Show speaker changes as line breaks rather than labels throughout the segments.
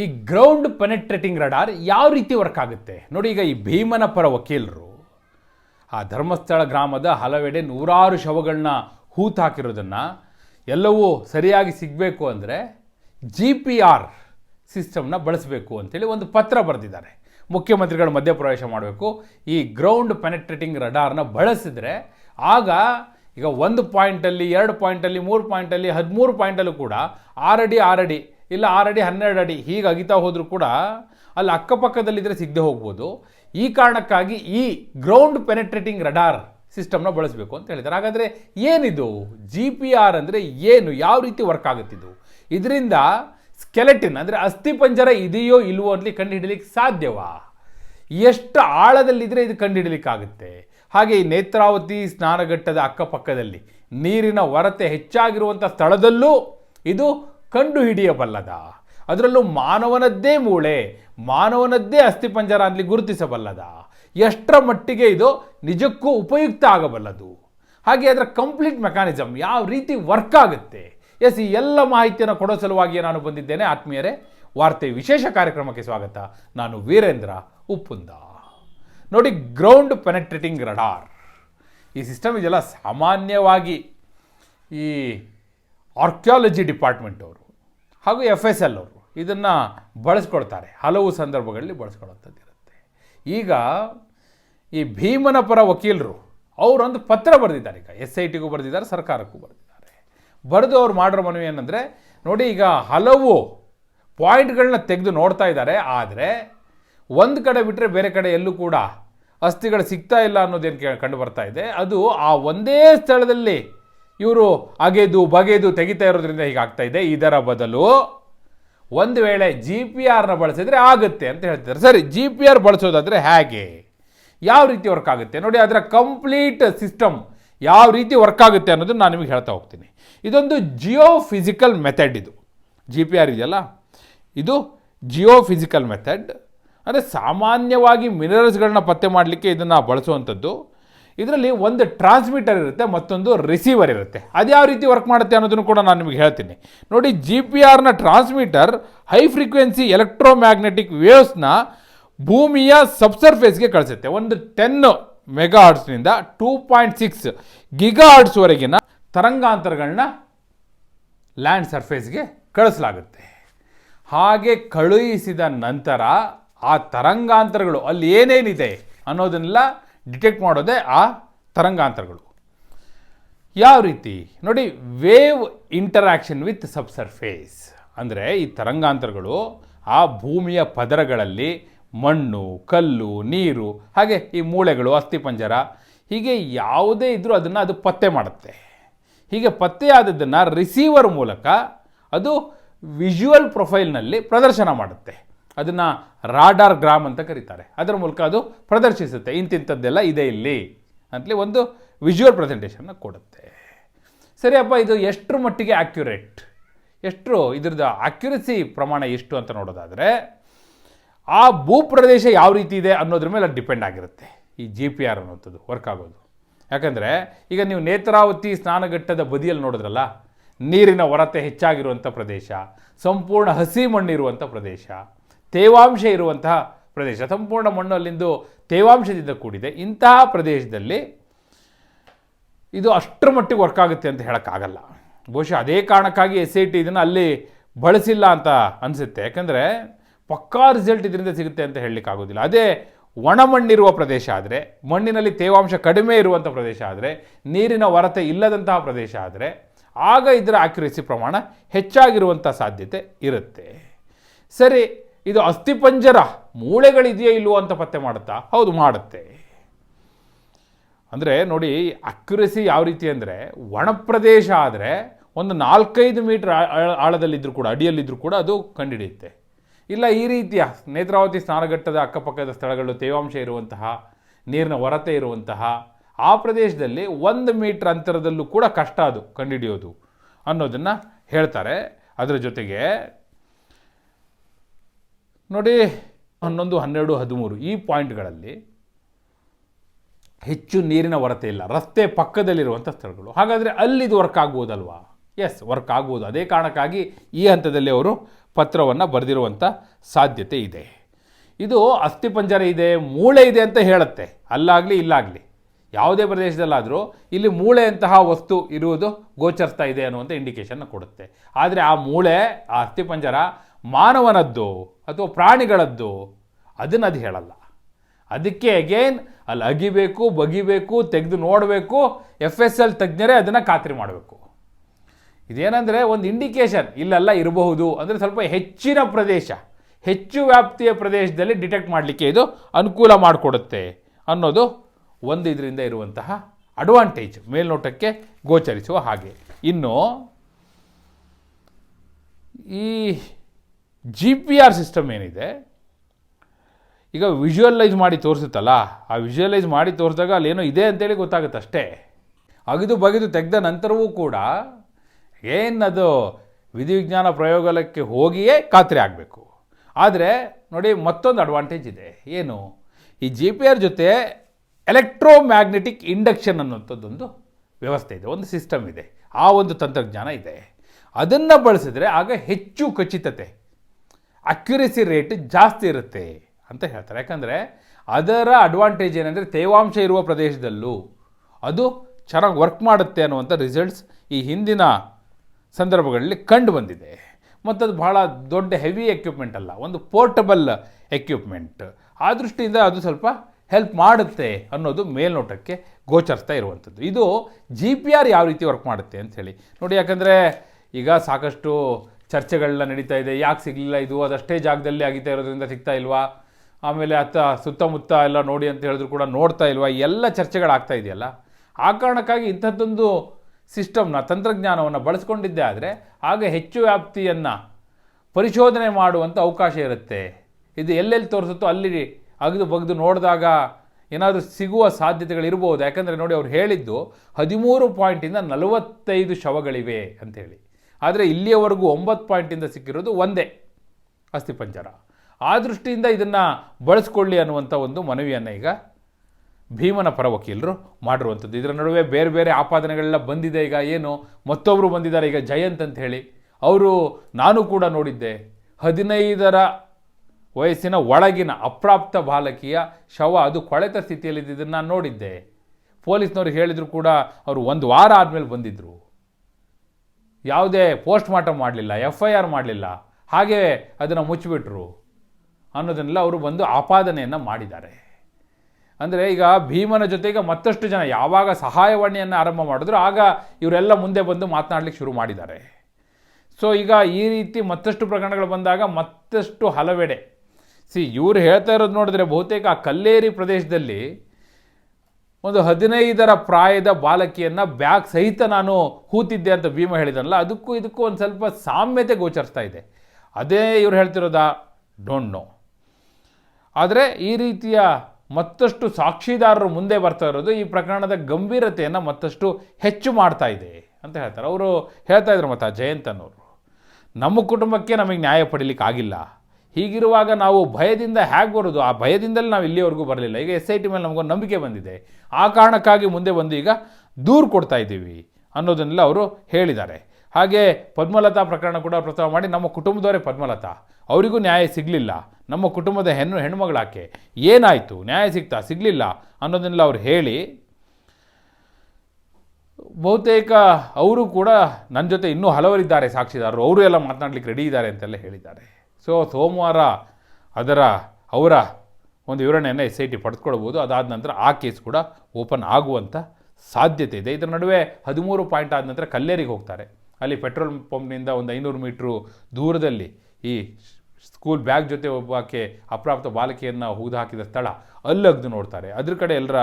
ಈ ground penetrating radar ಯಾವ ರೀತಿ ವರ್ಕ್ ಆಗುತ್ತೆ? ನೋಡಿ ಈಗ ಈ ಭೀಮನ ಪರ ವಕೀಲರು, ಆ ಧರ್ಮಸ್ಥಳ ಗ್ರಾಮದ ಹಲವೆಡೆ ನೂರಾರು ಶವಗಳನ್ನ ಹೂತು ಹಾಕಿರೋದನ್ನು ಎಲ್ಲವೂ ಸರಿಯಾಗಿ ಸಿಗಬೇಕು ಅಂದರೆ ಜಿ ಪಿ ಆರ್ ಸಿಸ್ಟಮ್ನ ಬಳಸಬೇಕು ಅಂತೇಳಿ ಒಂದು ಪತ್ರ ಬರೆದಿದ್ದಾರೆ. ಮುಖ್ಯಮಂತ್ರಿಗಳು ಮಧ್ಯಪ್ರವೇಶ ಮಾಡಬೇಕು. ಈ ಗ್ರೌಂಡ್ ಪೆನೆಟ್ರೇಟಿಂಗ್ ರಡಾರ್ನ ಬಳಸಿದ್ರೆ ಆಗ ಈಗ ಒಂದು ಪಾಯಿಂಟಲ್ಲಿ ಎರಡು ಪಾಯಿಂಟಲ್ಲಿ ಮೂರು ಪಾಯಿಂಟಲ್ಲಿ ಹದಿಮೂರು ಪಾಯಿಂಟಲ್ಲೂ ಕೂಡ ಆರಡಿ ಆರಡಿ ಇಲ್ಲ ಆರಡಿ, ಹನ್ನೆರಡು ಅಡಿ, ಹೀಗೆ ಅಗಿತಾ ಹೋದರೂ ಕೂಡ ಅಲ್ಲಿ ಅಕ್ಕಪಕ್ಕದಲ್ಲಿದ್ದರೆ ಸಿಗದೆ ಹೋಗ್ಬೋದು. ಈ ಕಾರಣಕ್ಕಾಗಿ ಈ ಗ್ರೌಂಡ್ ಪೆನೆಟ್ರೇಟಿಂಗ್ ರಡಾರ್ ಸಿಸ್ಟಮ್ನ ಬಳಸಬೇಕು ಅಂತ ಹೇಳಿದ್ದಾರೆ. ಹಾಗಾದರೆ ಏನಿದು? ಜಿ ಪಿ ಆರ್ ಅಂದರೆ ಏನು? ಯಾವ ರೀತಿ ವರ್ಕ್ ಆಗುತ್ತಿದ್ದು? ಇದರಿಂದ ಸ್ಕೆಲೆಟಿನ್ ಅಂದರೆ ಅಸ್ಥಿಪಂಜರ ಇದೆಯೋ ಇಲ್ವೋ ಅಂತಲಿ ಕಂಡುಹಿಡಲಿಕ್ಕೆ ಸಾಧ್ಯವಾ? ಎಷ್ಟು ಆಳದಲ್ಲಿದ್ದರೆ ಇದು ಕಂಡುಹಿಡಲಿಕ್ಕಾಗುತ್ತೆ ಹಾಗೆ ಈ ನೇತ್ರಾವತಿ ಸ್ನಾನಘಟ್ಟದ ಅಕ್ಕಪಕ್ಕದಲ್ಲಿ ನೀರಿನ ಹೊರತೆ ಹೆಚ್ಚಾಗಿರುವಂಥ ಸ್ಥಳದಲ್ಲೂ ಇದು ಕಂಡುಹಿಡಿಯಬಲ್ಲದ? ಅದರಲ್ಲೂ ಮಾನವನದ್ದೇ ಮೂಳೆ, ಮಾನವನದ್ದೇ ಅಸ್ಥಿಪಂಜರ ಅಲ್ಲಿ ಗುರುತಿಸಬಲ್ಲದ? ಎಷ್ಟರ ಮಟ್ಟಿಗೆ ಇದು ನಿಜಕ್ಕೂ ಉಪಯುಕ್ತ ಆಗಬಲ್ಲದು? ಹಾಗೆ ಅದರ ಕಂಪ್ಲೀಟ್ ಮೆಕ್ಯಾನಿಸಮ್ ಯಾವ ರೀತಿ ವರ್ಕ್ ಆಗುತ್ತೆ? ಎಸ್, ಈ ಎಲ್ಲ ಮಾಹಿತಿಯನ್ನು ಕೊಡೋ ಸಲುವಾಗಿ ನಾನು ಬಂದಿದ್ದೇನೆ. ಆತ್ಮೀಯರೇ, ವಾರ್ತೆ ವಿಶೇಷ ಕಾರ್ಯಕ್ರಮಕ್ಕೆ ಸ್ವಾಗತ. ನಾನು ವೀರೇಂದ್ರ ಉಪ್ಪುಂದ. ನೋಡಿ ಗ್ರೌಂಡ್ ಪೆನೆಟ್ರೇಟಿಂಗ್ ರಡಾರ್ ಈ ಸಿಸ್ಟಮ್ ಇದೆಲ್ಲ ಸಾಮಾನ್ಯವಾಗಿ ಈ ಆರ್ಕಿಯಾಲಜಿ ಡಿಪಾರ್ಟ್ಮೆಂಟ್ ಅವರು. ಹಾಗೂ ಎಫ್ ಎಸ್ ಎಲ್ ಅವರು ಇದನ್ನು ಬಳಸ್ಕೊಳ್ತಾರೆ. ಹಲವು ಸಂದರ್ಭಗಳಲ್ಲಿ ಬಳಸ್ಕೊಳ್ಳೋಂಥದ್ದು ಇರುತ್ತೆ ಈಗ ಈ ಭೀಮನ ಪರ ವಕೀಲರು ಅವರೊಂದು ಪತ್ರ ಬರೆದಿದ್ದಾರೆ ಈಗ. ಎಸ್ ಐ ಟಿಗೂ ಬರೆದಿದ್ದಾರೆ, ಸರ್ಕಾರಕ್ಕೂ ಬರೆದಿದ್ದಾರೆ. ಬರೆದು ಅವ್ರು ಮಾಡಿರೋ ಮನವಿ ಏನಂದರೆ, ನೋಡಿ ಈಗ ಹಲವು ಪಾಯಿಂಟ್ಗಳನ್ನ ತೆಗೆದು ನೋಡ್ತಾ ಇದ್ದಾರೆ, ಆದರೆ ಒಂದು ಕಡೆ ಬಿಟ್ಟರೆ ಬೇರೆ ಕಡೆ ಎಲ್ಲೂ ಕೂಡ ಅಸ್ಥಿಗಳು ಸಿಗ್ತಾ ಇಲ್ಲ ಅನ್ನೋದೇನು ಕಂಡು ಬರ್ತಾ ಇದೆ. ಅದು ಆ ಒಂದೇ ಸ್ಥಳದಲ್ಲಿ ಇವರು ಅಗೆದು ಬಗೆದು ತೆಗಿತಾ ಇರೋದ್ರಿಂದ ಹೀಗಾಗ್ತಾ ಇದೆ. ಇದರ ಬದಲು ಒಂದು ವೇಳೆ ಜಿ ಪಿ ಆರ್ನ ಬಳಸಿದ್ರೆ ಆಗುತ್ತೆ ಅಂತ ಹೇಳ್ತಾರೆ ಸರಿ ಜಿ ಪಿ ಆರ್ ಬಳಸೋದಾದರೆ ಹೇಗೆ? ಯಾವ ರೀತಿ ವರ್ಕ್ ಆಗುತ್ತೆ? ನೋಡಿ, ಅದರ ಕಂಪ್ಲೀಟ್ ಸಿಸ್ಟಮ್ ಯಾವ ರೀತಿ ವರ್ಕ್ ಆಗುತ್ತೆ ಅನ್ನೋದನ್ನು ನಾನು ನಿಮಗೆ ಹೇಳ್ತಾ ಹೋಗ್ತೀನಿ. ಇದೊಂದು ಜಿಯೋ ಫಿಸಿಕಲ್ ಮೆಥಡ್ ಇದು. ಜಿ ಪಿ ಆರ್ ಇದೆಯಲ್ಲ? ಇದು ಜಿಯೋ ಫಿಸಿಕಲ್ ಮೆಥಡ್. ಅಂದರೆ ಸಾಮಾನ್ಯವಾಗಿ ಮಿನರಲ್ಸ್ಗಳನ್ನ ಪತ್ತೆ ಮಾಡಲಿಕ್ಕೆ ಇದನ್ನು ಬಳಸುವಂಥದ್ದು. ಇದರಲ್ಲಿ ಒಂದು ಟ್ರಾನ್ಸ್ಮಿಟರ್ ಇರುತ್ತೆ, ಮತ್ತೊಂದು ರಿಸೀವರ್ ಇರುತ್ತೆ. ಅದು ಯಾವ ರೀತಿ ವರ್ಕ್ ಮಾಡುತ್ತೆ ಅನ್ನೋದನ್ನು ಕೂಡ ನಾನು ನಿಮಗೆ ಹೇಳ್ತೀನಿ. ನೋಡಿ ಜಿ ಪಿ ಆರ್ನ ಟ್ರಾನ್ಸ್ಮಿಟರ್ ಹೈ ಫ್ರೀಕ್ವೆನ್ಸಿ ಎಲೆಕ್ಟ್ರೋಮ್ಯಾಗ್ನೆಟಿಕ್ ವೇವ್ಸ್ನ ಭೂಮಿಯ ಸಬ್ಸರ್ಫೇಸ್ಗೆ ಕಳಿಸುತ್ತೆ. ಒಂದು ಟೆನ್ ಮೆಗಾ ಆರ್ಟ್ಸ್ನಿಂದ ಟೂ ಪಾಯಿಂಟ್ ಸಿಕ್ಸ್ ಗಿಗಾ ಆರ್ಟ್ಸ್ವರೆಗಿನ ತರಂಗಾಂತರಗಳನ್ನ ಲ್ಯಾಂಡ್ ಸರ್ಫೇಸ್ಗೆ ಕಳಿಸಲಾಗುತ್ತೆ. ಹಾಗೆ ಕಳುಹಿಸಿದ ನಂತರ ಆ ತರಂಗಾಂತರಗಳು ಅಲ್ಲಿ ಏನೇನಿದೆ ಅನ್ನೋದನ್ನೆಲ್ಲ ಡಿಟೆಕ್ಟ್ ಮಾಡೋದೇ ಆ ತರಂಗಾಂತರಗಳು. ಯಾವ ರೀತಿ? ನೋಡಿ ವೇವ್ ಇಂಟರಾಕ್ಷನ್ ವಿತ್ ಸಬ್ಸರ್ಫೇಸ್ ಅಂದರೆ ಈ ತರಂಗಾಂತರಗಳು ಆ ಭೂಮಿಯ ಪದರಗಳಲ್ಲಿ ಮಣ್ಣು, ಕಲ್ಲು, ನೀರು, ಹಾಗೆ ಈ ಮೂಳೆಗಳು, ಅಸ್ಥಿಪಂಜರ, ಹೀಗೆ ಯಾವುದೇ ಇದ್ದರೂ ಅದನ್ನು ಅದು ಪತ್ತೆ ಮಾಡುತ್ತೆ. ಹೀಗೆ ಪತ್ತೆಯಾದದ್ದನ್ನು ರಿಸೀವರ್ ಮೂಲಕ ಅದು ವಿಜುವಲ್ ಪ್ರೊಫೈಲ್ನಲ್ಲಿ ಪ್ರದರ್ಶನ ಮಾಡುತ್ತೆ. ಅದನ್ನು ರಾಡಾರ್ ಗ್ರಾಮ್ ಅಂತ ಕರೀತಾರೆ. ಅದರ ಮೂಲಕ ಅದು ಪ್ರದರ್ಶಿಸುತ್ತೆ. ಇಂತಿಂಥದ್ದೆಲ್ಲ ಇದೆ ಇಲ್ಲಿ ಅಂತಲೇ ಒಂದು ವಿಜುವಲ್ ಪ್ರೆಸೆಂಟೇಷನ್ನ ಕೊಡುತ್ತೆ. ಸರಿಯಪ್ಪ ಇದು ಎಷ್ಟರ ಮಟ್ಟಿಗೆ ಆ್ಯಕ್ಯುರೇಟ್ ಎಷ್ಟು ಇದ್ರದ್ದು ಆ್ಯಕ್ಯುರಸಿ ಪ್ರಮಾಣ ಎಷ್ಟು ಅಂತ ನೋಡೋದಾದರೆ, ಆ ಭೂಪ್ರದೇಶ ಯಾವ ರೀತಿ ಇದೆ ಅನ್ನೋದ್ರ ಮೇಲೆ ಅದು ಡಿಪೆಂಡ್ ಆಗಿರುತ್ತೆ. ಈ ಜಿ ಪಿ ಆರ್ ಅನ್ನೋಂಥದ್ದು ವರ್ಕ್ ಆಗೋದು. ಯಾಕಂದರೆ, ಈಗ ನೀವು ನೇತ್ರಾವತಿ ಸ್ನಾನಘಟ್ಟದ ಬದಿಯಲ್ಲಿ ನೋಡಿದ್ರಲ್ಲ, ನೀರಿನ ಹೊರತೆ ಹೆಚ್ಚಾಗಿರುವಂಥ ಪ್ರದೇಶ, ಸಂಪೂರ್ಣ ಹಸಿ ಮಣ್ಣಿರುವಂಥ ಪ್ರದೇಶ ತೇವಾಂಶ ಇರುವಂತಹ ಪ್ರದೇಶ. ಸಂಪೂರ್ಣ ಮಣ್ಣು ಅಲ್ಲಿಂದು ತೇವಾಂಶದಿಂದ ಕೂಡಿದೆ. ಇಂತಹ ಪ್ರದೇಶದಲ್ಲಿ ಇದು ಅಷ್ಟರ ಮಟ್ಟಿಗೆ ವರ್ಕ್ ಆಗುತ್ತೆ ಅಂತ ಹೇಳೋಕ್ಕಾಗಲ್ಲ. ಬಹುಶಃ ಅದೇ ಕಾರಣಕ್ಕಾಗಿ ಎಸ್ ಐ ಟಿ ಇದನ್ನು ಅಲ್ಲಿ ಬಳಸಿಲ್ಲ ಅಂತ ಅನಿಸುತ್ತೆ. ಯಾಕಂದರೆ ಪಕ್ಕಾ ರಿಸಲ್ಟ್ ಇದರಿಂದ ಸಿಗುತ್ತೆ ಅಂತ ಹೇಳಲಿಕ್ಕಾಗೋದಿಲ್ಲ ಅದೇ ಒಣ ಮಣ್ಣಿರುವ ಪ್ರದೇಶ ಆದರೆ, ಮಣ್ಣಿನಲ್ಲಿ ತೇವಾಂಶ ಕಡಿಮೆ ಇರುವಂಥ ಪ್ರದೇಶ ಆದರೆ, ನೀರಿನ ಹೊರತೆ ಇಲ್ಲದಂತಹ ಪ್ರದೇಶ ಆದರೆ, ಆಗ ಇದರ ಆಕ್ಯುರೇಸಿ ಪ್ರಮಾಣ ಹೆಚ್ಚಾಗಿರುವಂಥ ಸಾಧ್ಯತೆ ಇರುತ್ತೆ. ಸರಿ ಇದು ಅಸ್ಥಿಪಂಜರ ಮೂಳೆಗಳಿದೆಯೋ ಇಲ್ಲವೋ ಅಂತ ಪತ್ತೆ ಮಾಡುತ್ತಾ? ಹೌದು, ಮಾಡುತ್ತೆ. ಅಂದರೆ ನೋಡಿ ಅಕ್ಯುರಸಿ ಯಾವ ರೀತಿ ಅಂದರೆ ಒಣ ಪ್ರದೇಶ ಆದರೆ ಒಂದು ನಾಲ್ಕೈದು ಮೀಟ್ರ್ ಆಳದಲ್ಲಿದ್ದರೂ ಕೂಡ ಅಡಿಯಲ್ಲಿದ್ದರೂ ಕೂಡ ಅದು ಕಂಡುಹಿಡಿಯುತ್ತೆ ಇಲ್ಲ, ಈ ರೀತಿಯ ನೇತ್ರಾವತಿ ಸ್ನಾನಘಟ್ಟದ ಅಕ್ಕಪಕ್ಕದ ಸ್ಥಳಗಳು ತೇವಾಂಶ ಇರುವಂತಹ, ನೀರಿನ ಹೊರತೆ ಇರುವಂತಹ, ಆ ಪ್ರದೇಶದಲ್ಲಿ ಒಂದು ಮೀಟ್ರ್ ಅಂತರದಲ್ಲೂ ಕೂಡ ಕಷ್ಟ ಅದು ಕಂಡುಹಿಡಿಯೋದು ಅನ್ನೋದನ್ನು ಹೇಳ್ತಾರೆ. ಅದರ ಜೊತೆಗೆ ನೋಡಿ, ಹನ್ನೊಂದು, ಹನ್ನೆರಡು, ಹದಿಮೂರು ಈ ಪಾಯಿಂಟ್ಗಳಲ್ಲಿ ಹೆಚ್ಚು ನೀರಿನ ಹೊರತೆ ಇಲ್ಲ. ರಸ್ತೆ ಪಕ್ಕದಲ್ಲಿರುವಂಥ ಸ್ಥಳಗಳು. ಹಾಗಾದರೆ ಅಲ್ಲಿ ಇದು ವರ್ಕ್ ಆಗ್ಬೋದಲ್ವಾ? ಎಸ್ ವರ್ಕ್ ಆಗ್ಬೋದು. ಅದೇ ಕಾರಣಕ್ಕಾಗಿ ಈ ಹಂತದಲ್ಲಿ ಅವರು ಪತ್ರವನ್ನು ಬರೆದಿರುವಂಥ ಸಾಧ್ಯತೆ ಇದೆ. ಇದು ಅಸ್ಥಿಪಂಜರ ಇದೆ, ಮೂಳೆ ಇದೆ ಅಂತ ಹೇಳುತ್ತೆ. ಅಲ್ಲಾಗಲಿ, ಇಲ್ಲಾಗಲಿ. ಯಾವುದೇ ಪ್ರದೇಶದಲ್ಲಾದರೂ ಇಲ್ಲಿ ಮೂಳೆಯಂತಹ ವಸ್ತು ಇರುವುದು ಗೋಚರಿಸ್ತಾ ಇದೆ ಅನ್ನುವಂಥ ಇಂಡಿಕೇಶನ್ನ ಕೊಡುತ್ತೆ. ಆದರೆ ಆ ಮೂಳೆ, ಆ ಅಸ್ಥಿಪಂಜರ ಮಾನವನದ್ದು ಅಥವಾ ಪ್ರಾಣಿಗಳದ್ದು, ಅದನ್ನು ಅದು ಹೇಳಲ್ಲ. ಅದಕ್ಕೆ ಅಗೇನ್ ಅಲ್ಲಿ ಅಗಿಬೇಕು, ಬಗಿಬೇಕು, ತೆಗೆದು ನೋಡಬೇಕು ಎಫ್ ಎಸ್ ಎಲ್ ತಜ್ಞರೇ ಅದನ್ನು ಖಾತ್ರಿ ಮಾಡಬೇಕು. ಇದೇನೆಂದರೆ ಒಂದು ಇಂಡಿಕೇಶನ್ ಇಲ್ಲೆಲ್ಲ ಇರಬಹುದು ಅಂದರೆ ಸ್ವಲ್ಪ ಹೆಚ್ಚಿನ ಪ್ರದೇಶ, ಹೆಚ್ಚು ವ್ಯಾಪ್ತಿಯ ಪ್ರದೇಶದಲ್ಲಿ ಡಿಟೆಕ್ಟ್ ಮಾಡಲಿಕ್ಕೆ ಇದು ಅನುಕೂಲ ಮಾಡಿಕೊಡುತ್ತೆ ಅನ್ನೋದು ಒಂದು ಇದರಿಂದ ಇರುವಂತಹ ಅಡ್ವಾಂಟೇಜ್ ಮೇಲ್ನೋಟಕ್ಕೆ ಗೋಚರಿಸುವ ಹಾಗೆ. ಇನ್ನು ಈ ಜಿ ಪಿ ಆರ್ ಸಿಸ್ಟಮ್ ಏನಿದೆ? ಈಗ ವಿಜುವಲೈಸ್ ಮಾಡಿ ತೋರಿಸುತ್ತಲ್ಲ, ಆ ವಿಜುವಲೈಸ್ ಮಾಡಿ ತೋರಿಸಿದಾಗ ಅಲ್ಲೇನೋ ಇದೆ ಅಂತೇಳಿ ಗೊತ್ತಾಗುತ್ತೆ ಅಷ್ಟೇ. ಅಗಿದು ಬಗೆದು ತೆಗೆದ ನಂತರವೂ ಕೂಡ ಏನದು ವಿಧಿವಿಜ್ಞಾನ ಪ್ರಯೋಗಾಲಯಕ್ಕೆ ಹೋಗಿಯೇ ಖಾತ್ರಿ ಆಗಬೇಕು. ಆದರೆ ನೋಡಿ ಮತ್ತೊಂದು ಅಡ್ವಾಂಟೇಜ್ ಇದೆ. ಏನು? ಈ ಜಿ ಪಿ ಆರ್ ಜೊತೆ ಎಲೆಕ್ಟ್ರೋಮ್ಯಾಗ್ನೆಟಿಕ್ ಇಂಡಕ್ಷನ್ ಅನ್ನುವಂಥದ್ದೊಂದು ವ್ಯವಸ್ಥೆ ಇದೆ. ಒಂದು ಸಿಸ್ಟಮ್ ಇದೆ. ಆ ಒಂದು ತಂತ್ರಜ್ಞಾನ ಇದೆ. ಅದನ್ನು ಬಳಸಿದ್ರೆ ಆಗ ಹೆಚ್ಚು ಖಚಿತತೆ ಅಕ್ಯುರೇಸಿ ರೇಟ್ ಜಾಸ್ತಿ ಇರುತ್ತೆ ಅಂತ ಹೇಳ್ತಾರೆ. ಯಾಕಂದರೆ ಅದರ ಅಡ್ವಾಂಟೇಜ್ ಏನಂದರೆ ತೇವಾಂಶ ಇರುವ ಪ್ರದೇಶದಲ್ಲೂ ಅದು ಚೆನ್ನಾಗಿ ವರ್ಕ್ ಮಾಡುತ್ತೆ ಅನ್ನುವಂಥ ರಿಸಲ್ಟ್ಸ್ ಈ ಹಿಂದಿನ ಸಂದರ್ಭಗಳಲ್ಲಿ ಕಂಡು ಬಂದಿದೆ. ಮತ್ತು ಅದು ಬಹಳ ದೊಡ್ಡ ಹೆವಿ ಎಕ್ವಿಪ್ಮೆಂಟ್ ಅಲ್ಲ, ಒಂದು ಪೋರ್ಟಬಲ್ ಎಕ್ವಿಪ್ಮೆಂಟ್ ಆ ದೃಷ್ಟಿಯಿಂದ ಅದು ಸ್ವಲ್ಪ ಹೆಲ್ಪ್ ಮಾಡುತ್ತೆ ಅನ್ನೋದು ಮೇಲ್ನೋಟಕ್ಕೆ ಗೋಚರಿಸ್ತಾ ಇರುವಂಥದ್ದು. ಇದು ಜಿ ಪಿ ಆರ್ ಯಾವ ರೀತಿ ವರ್ಕ್ ಮಾಡುತ್ತೆ ಅಂಥೇಳಿ ನೋಡಿ, ಯಾಕಂದರೆ ಈಗ ಸಾಕಷ್ಟು ಚರ್ಚೆಗಳೆಲ್ಲ ನಡೀತಾ ಇದೆ. ಯಾಕೆ ಸಿಗಲಿಲ್ಲ ಇದು? ಅದಷ್ಟೇ ಜಾಗದಲ್ಲಿ ಆಗಿತಾ ಇರೋದ್ರಿಂದ ಸಿಗ್ತಾ ಇಲ್ವಾ? ಆಮೇಲೆ ಅತ್ತ ಸುತ್ತಮುತ್ತ ಎಲ್ಲ ನೋಡಿ ಅಂತ ಹೇಳಿದ್ರು ಕೂಡ ನೋಡ್ತಾ ಇಲ್ವಾ? ಎಲ್ಲ ಚರ್ಚೆಗಳಾಗ್ತಾ ಇದೆಯಲ್ಲ? ಆ ಕಾರಣಕ್ಕಾಗಿ ಇಂಥದ್ದೊಂದು ಸಿಸ್ಟಮ್ನ, ತಂತ್ರಜ್ಞಾನವನ್ನು ಬಳಸ್ಕೊಂಡಿದ್ದೇ ಆದರೆ ಆಗ ಹೆಚ್ಚು ವ್ಯಾಪ್ತಿಯನ್ನು ಪರಿಶೋಧನೆ ಮಾಡುವಂಥ ಅವಕಾಶ ಇರುತ್ತೆ. ಇದು ಎಲ್ಲೆಲ್ಲಿ ತೋರಿಸುತ್ತೋ ಅಲ್ಲಿ ಅಗದು ಬಗೆದು ನೋಡಿದಾಗ ಏನಾದರೂ ಸಿಗುವ ಸಾಧ್ಯತೆಗಳಿರ್ಬೋದು. ಯಾಕಂದರೆ ನೋಡಿ, ಅವ್ರು ಹೇಳಿದ್ದು ಹದಿಮೂರು ಪಾಯಿಂಟಿಂದ ನಲವತ್ತೈದು ಶವಗಳಿವೆ ಅಂಥೇಳಿ ಆದರೆ ಇಲ್ಲಿಯವರೆಗೂ ಒಂಬತ್ತು ಪಾಯಿಂಟಿಂದ ಸಿಕ್ಕಿರೋದು ಒಂದೇ ಅಸ್ಥಿಪಂಜರ ಆ ದೃಷ್ಟಿಯಿಂದ ಇದನ್ನು ಬಳಸ್ಕೊಳ್ಳಿ ಅನ್ನುವಂಥ ಒಂದು ಮನವಿಯನ್ನು ಈಗ ಭೀಮನ ಪರ ವಕೀಲರು ಮಾಡಿರುವಂಥದ್ದು. ಇದರ ನಡುವೆ ಬೇರೆ ಬೇರೆ ಆಪಾದನೆಗಳೆಲ್ಲ ಬಂದಿದೆ. ಈಗ ಏನು? ಮತ್ತೊಬ್ಬರು ಬಂದಿದ್ದಾರೆ. ಈಗ ಜಯಂತ್ ಅಂತ ಹೇಳಿ. ಅವರು ನಾನು ಕೂಡ ನೋಡಿದ್ದೆ. ಹದಿನೈದರ ವಯಸ್ಸಿನ ಒಳಗಿನ ಅಪ್ರಾಪ್ತ ಬಾಲಕಿಯ ಶವ ಅದು ಕೊಳೆತ ಸ್ಥಿತಿಯಲ್ಲಿದ್ದನ್ನು ನಾನು ನೋಡಿದ್ದೆ. ಪೊಲೀಸ್ನವ್ರು ಹೇಳಿದ್ರು ಕೂಡ ಅವರು ಒಂದು ವಾರ ಆದಮೇಲೆ ಬಂದಿದ್ದರು ಯಾವುದೇ ಪೋಸ್ಟ್ ಮಾರ್ಟಮ್ ಮಾಡಲಿಲ್ಲ ಎಫ್ ಐ ಆರ್ ಮಾಡಲಿಲ್ಲ, ಹಾಗೆ ಅದನ್ನು ಮುಚ್ಚಿಬಿಟ್ರು ಅನ್ನೋದನ್ನೆಲ್ಲ ಅವರು ಬಂದು ಆಪಾದನೆಯನ್ನು ಮಾಡಿದ್ದಾರೆ. ಅಂದರೆ ಈಗ ಭೀಮನ ಜೊತೆಗೆ ಮತ್ತಷ್ಟು ಜನ ಯಾವಾಗ ಸಹಾಯವಾಣಿಯನ್ನು ಆರಂಭ ಮಾಡಿದ್ರು, ಆಗ ಇವರೆಲ್ಲ ಮುಂದೆ ಬಂದು ಮಾತನಾಡಲಿಕ್ಕೆ ಶುರು ಮಾಡಿದ್ದಾರೆ. ಸೊ ಈಗ ಈ ರೀತಿ ಮತ್ತಷ್ಟು ಪ್ರಕರಣಗಳು ಬಂದಾಗ ಮತ್ತಷ್ಟು ಹಲವೆಡೆ. ಸಿ ಇವರು ಹೇಳ್ತಾ ಇರೋದು ನೋಡಿದ್ರೆ ಬಹುತೇಕ ಆ ಕಲ್ಲೇರಿ ಪ್ರದೇಶದಲ್ಲಿ ಒಂದು ಹದಿನೈದರ ಪ್ರಾಯದ ಬಾಲಕಿಯನ್ನು ಬ್ಯಾಗ್ ಸಹಿತ ನಾನು ಹೂತಿದ್ದೆ ಅಂತ ಭೀಮ ಹೇಳಿದನಲ್ಲ, ಅದಕ್ಕೂ ಇದಕ್ಕೂ ಒಂದು ಸ್ವಲ್ಪ ಸಾಮ್ಯತೆ ಗೋಚರಿಸ್ತಾ ಇದೆ. ಅದೇ ಇವ್ರು ಹೇಳ್ತಿರೋದಾ ಡೋಂಟ್ ನೋ ಆದರೆ ಈ ರೀತಿಯ ಮತ್ತಷ್ಟು ಸಾಕ್ಷಿದಾರರು ಮುಂದೆ ಬರ್ತಾ ಇರೋದು, ಈ ಪ್ರಕರಣದ ಗಂಭೀರತೆಯನ್ನು ಮತ್ತಷ್ಟು ಹೆಚ್ಚು ಮಾಡ್ತಾ ಇದೆ ಅಂತ ಹೇಳ್ತಾರೆ. ಅವರು ಹೇಳ್ತಾ ಇದ್ರು ಮತ್ತು ಆ ಜಯಂತ್ ಅನ್ನೋರು. ನಮ್ಮ ಕುಟುಂಬಕ್ಕೆ ನಮಗೆ ನ್ಯಾಯ ಪಡೀಲಿಕ್ಕೆ ಆಗಿಲ್ಲ ಹೀಗಿರುವಾಗ ನಾವು ಭಯದಿಂದ ಹೇಗೆ ಬರೋದು? ಆ ಭಯದಿಂದಲೇ ನಾವು ಇಲ್ಲಿವರೆಗೂ ಬರಲಿಲ್ಲ. ಈಗ ಎಸ್ ಐ ಟಿ ಮೇಲೆ ನಮಗೊಂದು ನಂಬಿಕೆ ಬಂದಿದೆ. ಆ ಕಾರಣಕ್ಕಾಗಿ ಮುಂದೆ ಬಂದು ಈಗ ದೂರು ಕೊಡ್ತಾ ಇದ್ದೀವಿ ಅನ್ನೋದನ್ನೆಲ್ಲ ಅವರು ಹೇಳಿದ್ದಾರೆ. ಹಾಗೆ ಪದ್ಮಲತಾ ಪ್ರಕರಣ ಕೂಡ ಪ್ರಸ್ತಾವ ಮಾಡಿ, ನಮ್ಮ ಕುಟುಂಬದವರೇ ಪದ್ಮಲತಾ. ಅವರಿಗೂ ನ್ಯಾಯ ಸಿಗಲಿಲ್ಲ. ನಮ್ಮ ಕುಟುಂಬದ ಹೆಣ್ಣು ಹೆಣ್ಮಗಳಾಕೆ ಏನಾಯಿತು? ನ್ಯಾಯ ಸಿಗ್ತಾ ಸಿಗಲಿಲ್ಲ ಅನ್ನೋದನ್ನೆಲ್ಲ ಅವ್ರು ಹೇಳಿ, ಬಹುತೇಕ ಅವರು ಕೂಡ ನನ್ನ ಜೊತೆ ಇನ್ನೂ ಹಲವರಿದ್ದಾರೆ ಸಾಕ್ಷಿದಾರರು. ಅವರು ಎಲ್ಲ ಮಾತನಾಡಲಿಕ್ಕೆ ರೆಡಿ ಇದ್ದಾರೆ ಅಂತೆಲ್ಲ ಹೇಳಿದ್ದಾರೆ. ಸೊ ಸೋಮವಾರ ಅದರ ಅವರ ಒಂದು ವಿವರಣೆಯನ್ನು ಎಸ್ ಐ ಟಿ ಪಡೆದುಕೊಳ್ಬೋದು ಅದಾದ ನಂತರ ಆ ಕೇಸ್ ಕೂಡ ಓಪನ್ ಆಗುವಂಥ ಸಾಧ್ಯತೆ ಇದೆ. ಇದರ ನಡುವೆ ಹದಿಮೂರು ಪಾಯಿಂಟ್ ಆದ ನಂತರ ಕಲ್ಲೇರಿಗೆ ಹೋಗ್ತಾರೆ. ಅಲ್ಲಿ ಪೆಟ್ರೋಲ್ ಪಂಪ್ನಿಂದ ಒಂದು ಐನೂರು ಮೀಟ್ರು ದೂರದಲ್ಲಿ ಈ ಸ್ಕೂಲ್ ಬ್ಯಾಗ್ ಜೊತೆ ಒಬ್ಬಾಕೆ ಅಪ್ರಾಪ್ತ ಬಾಲಕಿಯನ್ನು ಹೂದು ಹಾಕಿದ ಸ್ಥಳ, ಅಲ್ಲಗ್ದು ನೋಡ್ತಾರೆ. ಅದ್ರ ಕಡೆ ಎಲ್ಲರ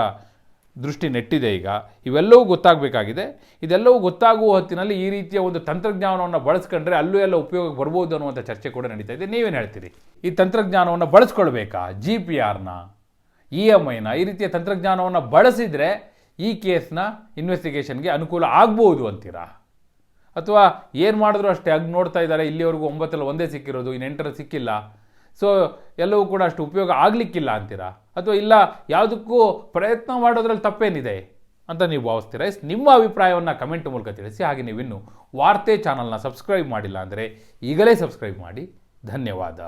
ದೃಷ್ಟಿ ನೆಟ್ಟಿದೆ ಈಗ. ಇವೆಲ್ಲವೂ ಗೊತ್ತಾಗಬೇಕಾಗಿದೆ. ಇದೆಲ್ಲವೂ ಗೊತ್ತಾಗುವ ಹೊತ್ತಿನಲ್ಲಿ ಈ ರೀತಿಯ ಒಂದು ತಂತ್ರಜ್ಞಾನವನ್ನು ಬಳಸ್ಕೊಂಡ್ರೆ ಅಲ್ಲೂ ಎಲ್ಲ ಉಪಯೋಗಕ್ಕೆ ಬರ್ಬೋದು ಅನ್ನುವಂಥ ಚರ್ಚೆ ಕೂಡ ನಡೀತಾ ಇದೆ. ನೀವೇನು ಹೇಳ್ತೀರಿ? ಈ ತಂತ್ರಜ್ಞಾನವನ್ನು ಬಳಸ್ಕೊಳ್ಬೇಕಾ? ಜಿ ಪಿ ಆರ್ನ ಇ ಎಂ ಐನ ಈ ರೀತಿಯ ತಂತ್ರಜ್ಞಾನವನ್ನು ಬಳಸಿದರೆ ಈ ಕೇಸ್ನ ಇನ್ವೆಸ್ಟಿಗೇಷನ್ಗೆ ಅನುಕೂಲ ಆಗ್ಬೋದು ಅಂತೀರಾ? ಅಥವಾ ಏನು ಮಾಡಿದ್ರು ಅಷ್ಟೇ? ಹಂಗೆ ನೋಡ್ತಾ ಇದ್ದಾರೆ. ಇಲ್ಲಿವರೆಗೂ ಒಂಬತ್ತಲ್ಲಿ ಒಂದೇ ಸಿಕ್ಕಿರೋದು, ಇನ್ನು ಎಂಟರ ಸಿಕ್ಕಿಲ್ಲ. ಸೊ ಎಲ್ಲವೂ ಕೂಡ ಅಷ್ಟು ಉಪಯೋಗ ಆಗಲಿಕ್ಕಿಲ್ಲ ಅಂತೀರಾ? ಅಥವಾ ಇಲ್ಲ, ಯಾವುದಕ್ಕೂ ಪ್ರಯತ್ನ ಮಾಡೋದ್ರಲ್ಲಿ ತಪ್ಪೇನಿದೆ ಅಂತ ನೀವು ಭಾವಿಸ್ತೀರಾ? ಎಸ್ ನಿಮ್ಮ ಅಭಿಪ್ರಾಯವನ್ನು ಕಮೆಂಟ್ ಮೂಲಕ ತಿಳಿಸಿ. ಹಾಗೆ ನೀವಿನ್ನು ವಾರ್ತೆ ಚಾನಲ್ನ ಸಬ್ಸ್ಕ್ರೈಬ್ ಮಾಡಿಲ್ಲ ಅಂದರೆ ಈಗಲೇ ಸಬ್ಸ್ಕ್ರೈಬ್ ಮಾಡಿ. ಧನ್ಯವಾದ.